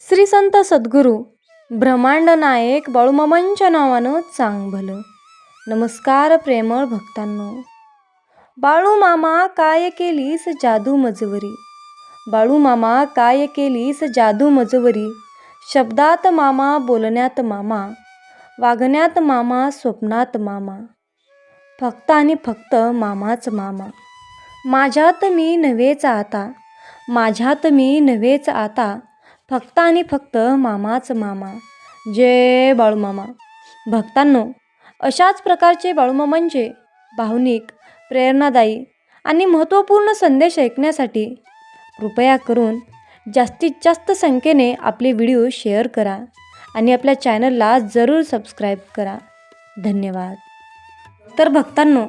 श्री संत सद्गुरू ब्रह्मांड नायक बाळूमामांच्या नावानं चांग भलं नमस्कार प्रेमळ भक्तांनो. बाळूमामा काय केलीस जादू मजवरी? बाळूमामा काय केलीस जादू मजवरी? शब्दात मामा बोलण्यात मामा वागण्यात मामा स्वप्नात मामा. फक्त आणि फक्त मामाच मामा. माझ्यात मी नव्हेच आता. माझ्यात मी नव्हेच आता. फक्त आणि फक्त मामाच मामा. जय बाळूमामा. भक्तांनो अशाच प्रकारचे बाळूमामांचे भावनिक प्रेरणादायी आणि महत्त्वपूर्ण संदेश ऐकण्यासाठी कृपया करून जास्तीत जास्त संख्येने आपले व्हिडिओ शेअर करा आणि आपल्या चॅनलला जरूर सबस्क्राईब करा. धन्यवाद. तर भक्तांनो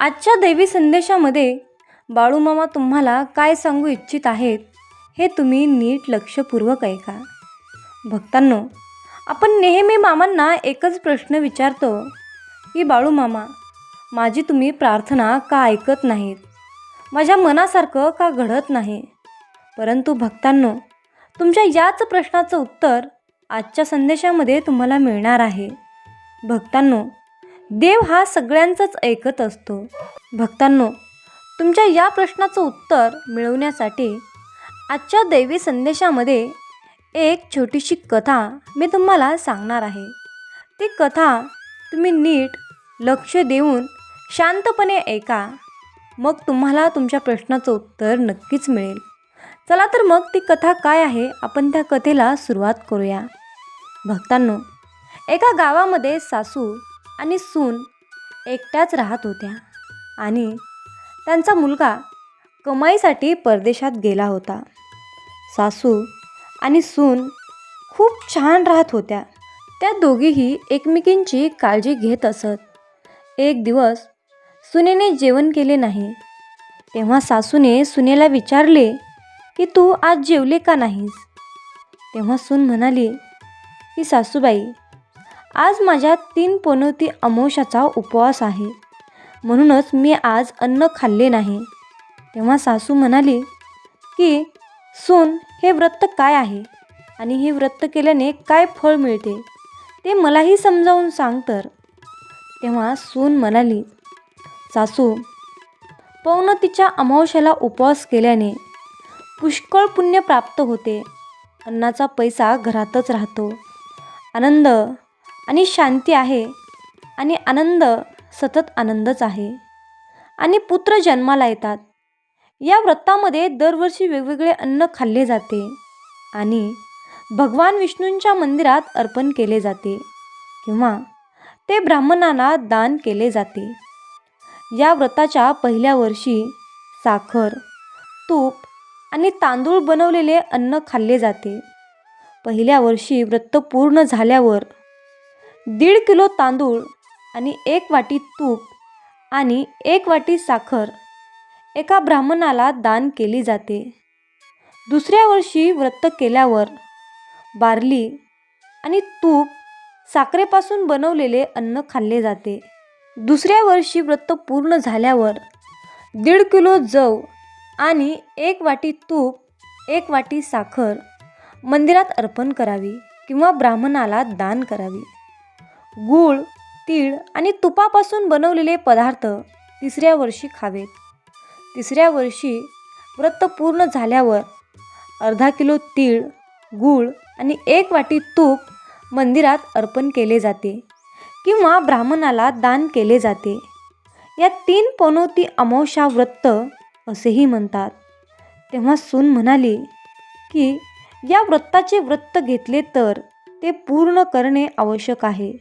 आजच्या दैवी संदेशामध्ये बाळूमामा तुम्हाला काय सांगू इच्छित आहेत हे तुम्ही नीट लक्षपूर्वक ऐका. भक्तांनो आपण नेहमी मामांना एकच प्रश्न विचारतो की बाळू मामा माझी तुम्ही प्रार्थना का ऐकत नाहीत? माझ्या मनासारखं का घडत नाही? परंतु भक्तांनो तुमच्या याच प्रश्नाचं उत्तर आजच्या संदेशामध्ये तुम्हाला मिळणार आहे. भक्तांनो देव हा सगळ्यांचंच ऐकत असतो. भक्तांनो तुमच्या या प्रश्नाचं उत्तर मिळवण्यासाठी आजच्या दैवी संदेशामध्ये एक छोटीशी कथा मी तुम्हाला सांगणार आहे. ती कथा तुम्ही नीट लक्ष देऊन शांतपणे ऐका. मग तुम्हाला तुमच्या प्रश्नाचं उत्तर नक्कीच मिळेल. चला तर मग ती कथा काय आहे आपण त्या कथेला सुरुवात करूया. भक्तांनो एका गावामध्ये सासू आणि सून एकट्याच राहत होत्या आणि त्यांचा मुलगा कमाईसाठी परदेशात गेला होता. सासू आणि सून खूप छान राहत होत्या. त्या दोघीही एकमेकींची काळजी घेत असत. एक दिवस सुनेने जेवण केले नाही. तेव्हा सासूने सुनेला विचारले की तू आज जेवले का नाहीस? तेव्हा सून म्हणाली की सासूबाई आज माझ्या तीन पोनवती अमोशाचा उपवास आहे. म्हणूनच मी आज अन्न खाल्ले नाही. तेव्हा सासू म्हणाली की सून हे व्रत काय आहे? आणि हे व्रत केल्याने काय फळ मिळते? ते मलाही समजावून सांग तर. तेव्हा सून म्हणाली सासू पौनतीच्या अमावश्याला उपवास केल्याने पुष्कळ पुण्य प्राप्त होते. अन्नाचा पैसा घरातच राहतो. आनंद आणि शांती आहे. आणि आनंद सतत आनंदच आहे. आणि पुत्र जन्माला येतात. या व्रतामध्ये दरवर्षी वेगवेगळे अन्न खाल्ले जाते आणि भगवान विष्णूंच्या मंदिरात अर्पण केले जाते किंवा ते ब्राह्मणांना दान केले जाते. या व्रताच्या पहिल्या वर्षी साखर तूप आणि तांदूळ बनवलेले अन्न खाल्ले जाते. पहिल्या वर्षी व्रत पूर्ण झाल्यावर दीड किलो तांदूळ आणि एक वाटी तूप आणि एक वाटी साखर एका ब्राह्मणाला दान केली जाते. दुसऱ्या वर्षी व्रत केल्यावर बार्ली आणि तूप साखरेपासून बनवलेले अन्न खाल्ले जाते. दुसऱ्या वर्षी व्रत पूर्ण झाल्यावर दीड किलो जव आणि एक वाटी तूप एक वाटी साखर मंदिरात अर्पण करावी किंवा ब्राह्मणाला दान करावी. गूळ तीळ आणि तुपापासून बनवलेले पदार्थ तिसऱ्या वर्षी खावेत. तिसऱ्या वर्षी व्रत पूर्ण झाल्यावर अर्धा किलो तीळ गूळ आणि एक वाटी तूप मंदिरात अर्पण केले जाते किंवा ब्राह्मणाला दान केले जाते. या तीन पनोती अमावशा व्रत असेही म्हणतात. तेव्हा सून म्हणाली की या व्रताचे व्रत घेतले तर ते पूर्ण करणे आवश्यक आहे.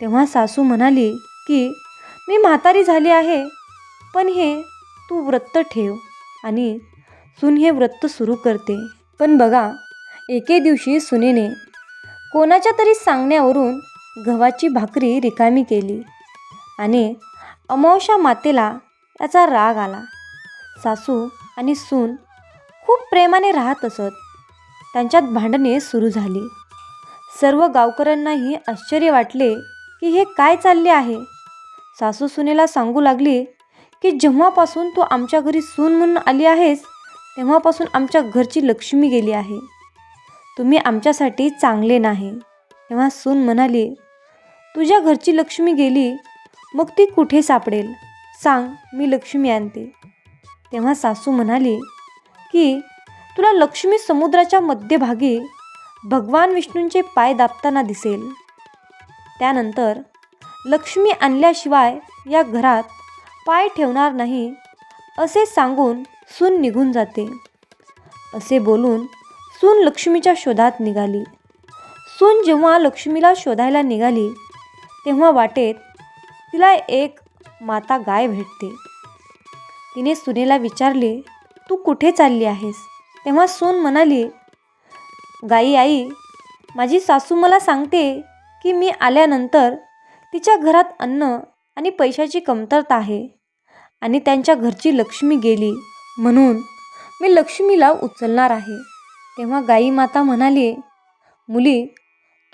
तेव्हा सासू म्हणाली की मी म्हातारी झाली आहे पण हे तू व्रत ठेव आणि सून हे व्रत सुरू करते. पण बघा एके दिवशी सुनेने कोणाच्या तरी सांगण्यावरून गव्हाची भाकरी रिकामी केली आणि अमावश्या मातेला याचा राग आला. सासू आणि सून खूप प्रेमाने राहत असत. त्यांच्यात भांडणे सुरू झाली. सर्व गावकऱ्यांनाही आश्चर्य वाटले की हे काय चालले आहे? सासू सुनेला सांगू लागली की जेव्हापासून तू आमच्या घरी सून म्हणून आली आहेस तेव्हापासून आमच्या घरची लक्ष्मी गेली आहे. तुम्ही आमच्यासाठी चांगले नाही. तेव्हा सून म्हणाली तुझ्या घरची लक्ष्मी गेली मग ती कुठे सापडेल? सांग मी लक्ष्मी आणते. तेव्हा सासू म्हणाली की तुला लक्ष्मी समुद्राच्या मध्यभागी भगवान विष्णूंचे पाय दाबताना दिसेल. त्यानंतर लक्ष्मी आणल्याशिवाय या घरात पाय ठेवणार नाही असे सांगून सून निघून जाते. असे बोलून सून लक्ष्मीच्या शोधात निघाली. सून जेव्हा लक्ष्मीला शोधायला निघाली तेव्हा वाटेत तिला एक माता गाय भेटते. तिने सुनेला विचारले तू कुठे चालली आहेस? तेव्हा सून म्हणाली गाई आई माझी सासू मला सांगते की मी आल्यानंतर तिच्या घरात अन्न आणि पैशाची कमतरता आहे. आणि त्यांच्या घरची लक्ष्मी गेली. म्हणून मी लक्ष्मीला उचलणार आहे. तेव्हा गाई माता म्हणाली मुली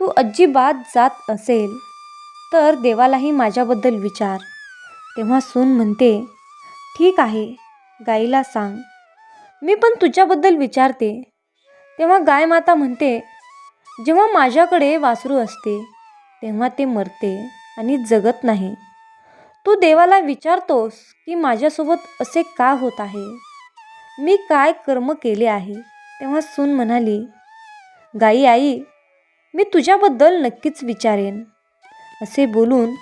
तू अजिबात जात असेल तर देवालाही माझ्याबद्दल विचार. तेव्हा सून म्हणते ठीक आहे गाईला सांग. मी पण तुझ्याबद्दल विचारते. तेव्हा गाय माता म्हणते जेव्हा माझ्याकडे वासरू असते तेव्हा ते मरते आणि जगत नाही. तू देवाला विचारतोस की माझ्यासोबत असे का होत आहे? मी काय कर्म केले आहे? तेव्हा सून म्हणाली गाई आई मी तुझ्याबद्दल नक्कीच विचारेन. असे बोलून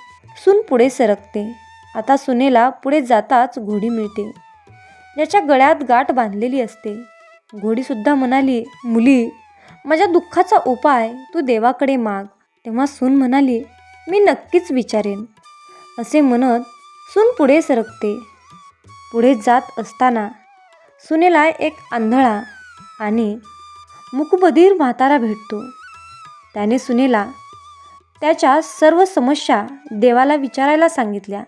सून पुढे सरकते. आता सुनेला पुढे जाताच घोडी मिळते. ज्याच्या गळ्यात गाठ बांधलेली असते. घोडीसुद्धा म्हणाली मुली माझ्या दुःखाचा उपाय तू देवाकडे माग. तेव्हा सून म्हणाली मी नक्कीच विचारेन. असे म्हणत सून पुढे सरकते. पुढे जात असताना सुनेला एक आंधळा आणि मुकबधीर म्हातारा भेटतो. त्याने सुनेला त्याच्या सर्व समस्या देवाला विचारायला सांगितल्या.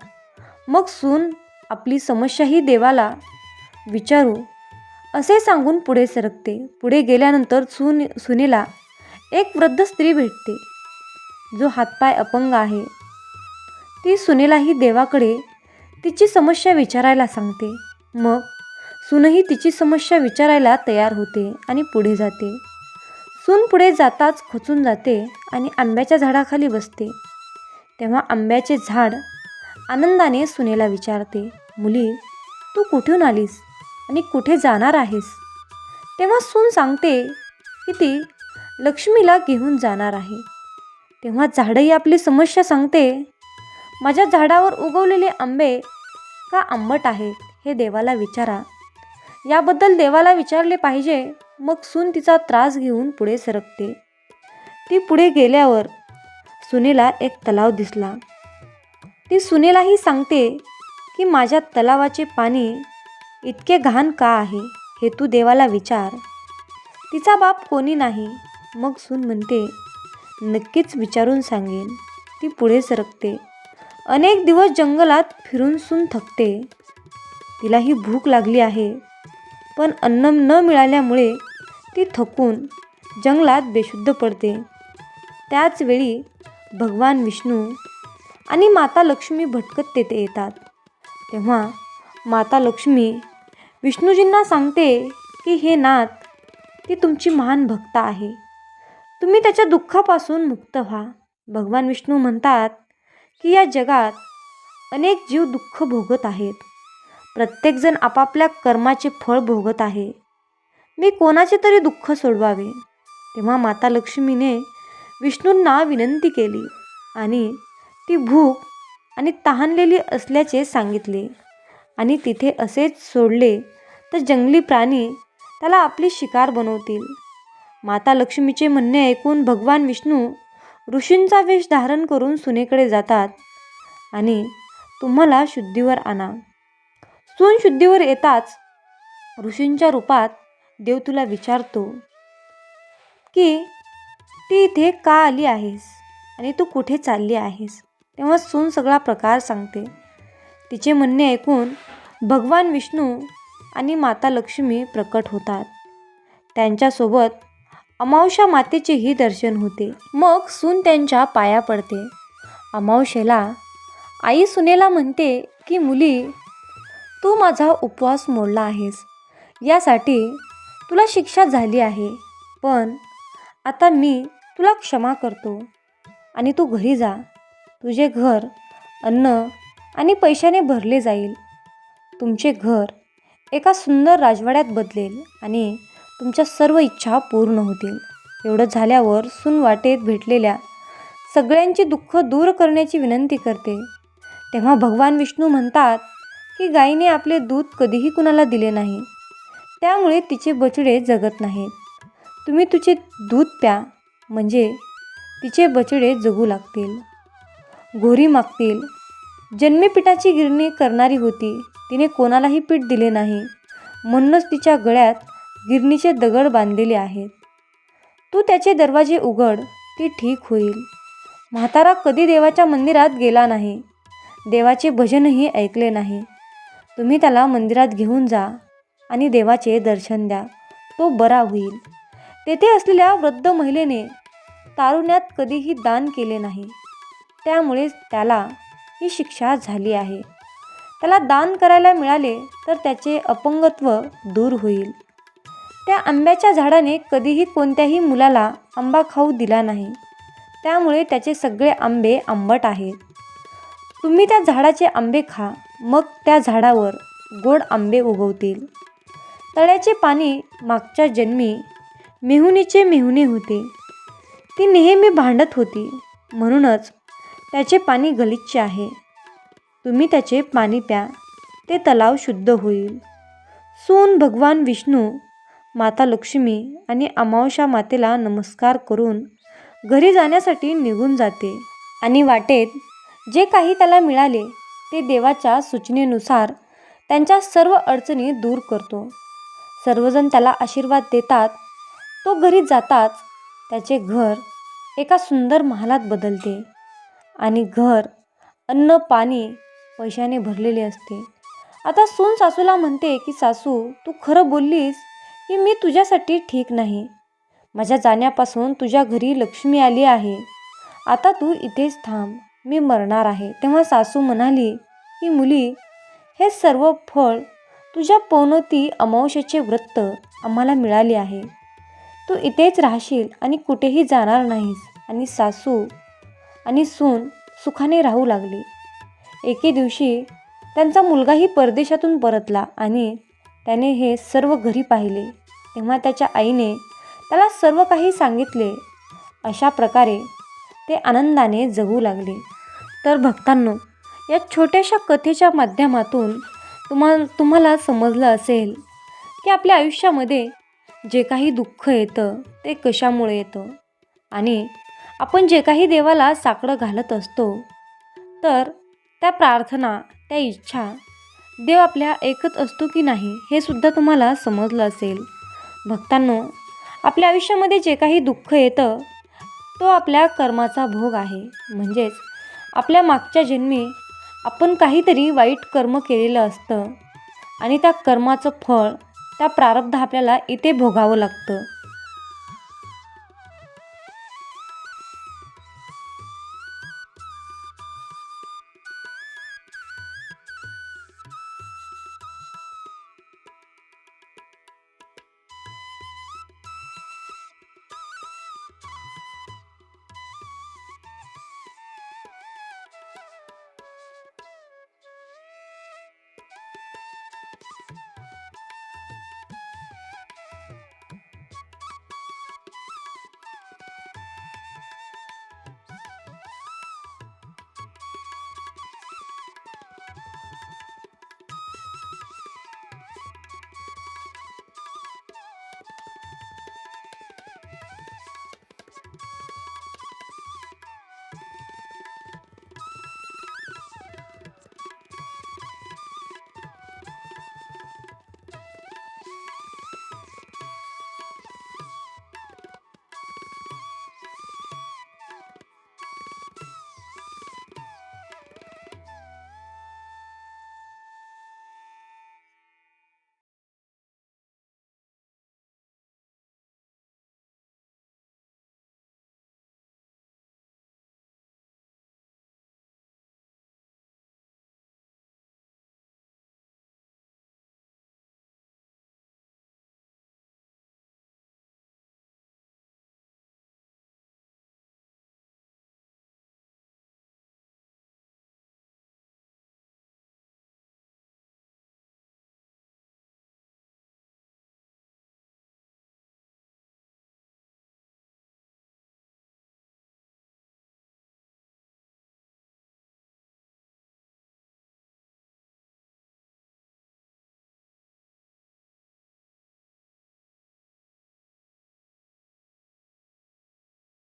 मग सून आपली समस्याही देवाला विचारू असे सांगून पुढे सरकते. पुढे गेल्यानंतर सुन सुनेला एक वृद्ध स्त्री भेटते जो हातपाय अपंग आहे. ती सुनेलाही देवाकडे तिची समस्या विचारायला सांगते. मग सूनही तिची समस्या विचारायला तयार होते आणि पुढे जाते. सून पुढे जाताच खचून जाते आणि आंब्याच्या झाडाखाली बसते. तेव्हा आंब्याचे झाड आनंदाने सुनेला विचारते मुली तू कुठून आलीस आणि कुठे जाणार आहेस? तेव्हा सून सांगते की ती लक्ष्मीला घेऊन जाणार आहे. तेव्हा झाडही आपली समस्या सांगते माझ्या झाडावर उगवलेले आंबे का आंबट आहेत हे देवाला विचारा. याबद्दल देवाला विचारले पाहिजे मग सून तिचा त्रास घेऊन पुढे सरकते. ती पुढे गेल्यावर सुनेला एक तलाव दिसला. ती सुनेलाही सांगते की माझ्या तलावाचे पाणी इतके घाण का आहे हे तू देवाला विचार. तिचा बाप कोणी नाही मग सून म्हणते नक्कीच विचारून सांगेन ती पुढे सरकते. अनेक दिवस जंगलात फिरून सून थकते. तिलाही भूक लागली आहे. पण अन्न न मिळाल्यामुळे ती थकून जंगलात बेशुद्ध पडते. त्याच वेळी भगवान विष्णू आणि माता लक्ष्मी भटकत तेथे येतात. तेव्हा माता लक्ष्मी विष्णूजींना सांगते की हे नाथ ती तुमची महान भक्त आहे. तुम्ही त्याच्या दुःखापासून मुक्त व्हा. भगवान विष्णू म्हणतात की या जगात अनेक जीव दुःख भोगत आहेत. प्रत्येकजण आपापल्या कर्माचे फळ भोगत आहे. मी कोणाचे तरी दुःख सोडवावे. तेव्हा माता लक्ष्मीने विष्णूंना विनंती केली आणि ती भूक आणि तहानलेली असल्याचे सांगितले आणि तिथे असेच सोडले तर जंगली प्राणी त्याला आपली शिकार बनवतील. माता लक्ष्मीचे म्हणणे ऐकून भगवान विष्णू ऋषींचा वेश धारण करून सुनेकडे जातात आणि तुम्हाला शुद्धीवर आणा. सून शुद्धीवर येताच ऋषींच्या रूपात देव तुला विचारतो की ती इथे का आली आहेस आणि तू कुठे चालली आहेस? तेव्हा सून सगळा प्रकार सांगते. तिचे म्हणणे ऐकून भगवान विष्णू आणि माता लक्ष्मी प्रकट होतात. त्यांच्यासोबत अमावश्या मातेचेही दर्शन होते. मग सून त्यांच्या पाया पडते. अमावशेला आई सुनेला म्हणते की मुली तू माझा उपवास मोडला आहेस. यासाठी तुला शिक्षा झाली आहे. पण आता मी तुला क्षमा करतो आणि तू घरी जा. तुझे घर अन्न आणि पैशाने भरले जाईल. तुमचे घर एका सुंदर राजवाड्यात बदलेल आणि तुमच्या सर्व इच्छा पूर्ण होतील. एवढं झाल्यावर सून वाटेत भेटलेल्या सगळ्यांची दुःख दूर करण्याची विनंती करते. तेव्हा भगवान विष्णू म्हणतात की गायीने आपले दूध कधीही कुणाला दिले नाही. त्यामुळे तिचे बछडे जगत नाहीत. तुम्ही तुझे दूध प्या म्हणजे तिचे बचडे जगू लागतील. घोरी मागतील. जन्मी पिठाची गिरणी करणारी होती. तिने कोणालाही पीठ दिले नाही. म्हणूनच तिच्या गळ्यात गिरणीचे दगड बांधलेले आहेत. तू त्याचे दरवाजे उघड ती ठीक होईल. म्हातारा कधी देवाच्या मंदिरात गेला नाही. देवाचे भजनही ऐकले नाही. तुम्ही त्याला मंदिरात घेऊन जा आणि देवाचे दर्शन द्या. तो बरा होईल. तेथे असलेल्या वृद्ध महिलेने तारुण्यात कधीही दान केले नाही. त्यामुळे त्याला ही शिक्षा झाली आहे. त्याला दान करायला मिळाले तर त्याचे अपंगत्व दूर होईल. त्या आंब्याच्या झाडाने कधीही कोणत्याही मुलाला आंबा खाऊ दिला नाही. त्यामुळे त्याचे सगळे आंबे आंबट आहेत. तुम्ही त्या झाडाचे आंबे खा मग त्या झाडावर गोड आंबे उगवतील. तळ्याचे पाणी मागच्या जन्मी मेहुनीचे मेहुणे होते. ती नेहमी भांडत होती म्हणूनच त्याचे पाणी गलिच्छ आहे. तुम्ही त्याचे पाणी प्या ते तलाव शुद्ध होईल. सून भगवान विष्णू माता लक्ष्मी आणि अमावशा मातेला नमस्कार करून घरी जाण्यासाठी निघून जाते. आणि वाटेत जे काही त्याला मिळाले ते देवाच्या सूचनेनुसार त्यांच्या सर्व अडचणी दूर करतो. सर्वजण त्याला आशीर्वाद देतात. तो घरी जाताच त्याचे घर एका सुंदर महालात बदलते आणि घर अन्न पाणी पैशाने भरलेले असते. आता सून सासूला म्हणते की सासू तू खरं बोललीस? की मी तुझ्यासाठी ठीक नाही. माझ्या जाण्यापासून तुझ्या घरी लक्ष्मी आली आहे. आता तू इथेच थांब. मी मरणार आहे. तेव्हा सासू म्हणाली की मुली हे सर्व फळ तुझ्या पौनती अमावश्याचे व्रत आम्हाला मिळाले आहे. तू इथेच राहशील आणि कुठेही जाणार नाहीस. आणि सासू आणि सून सुखाने राहू लागली. एके दिवशी त्यांचा मुलगाही परदेशातून परतला आणि त्याने हे सर्व घरी पाहिले. तेव्हा त्याच्या आईने त्याला सर्व काही सांगितले. अशा प्रकारे ते आनंदाने जगू लागले. तर भक्तांनो या छोट्याशा कथेच्या माध्यमातून तुम्हा तुम्हाला समजलं असेल की आपल्या आयुष्यामध्ये जे काही दुःख येतं ते कशामुळे येतं? आणि आपण जे काही देवाला साकडं घालत असतो तर त्या प्रार्थना त्या इच्छा देव आपल्या ऐकत असतो की नाही हे सुद्धा तुम्हाला समजलं असेल. भक्तांनो आपल्या आयुष्यामध्ये जे काही दुःख येतं तो आपल्या कर्माचा भोग आहे. म्हणजेच आपल्या मागच्या जन्मी आपण काहीतरी वाईट कर्म केलेलं असतं आणि त्या कर्माचं फळ त्या प्रारब्ध आपल्याला इथे भोगावं लागतं.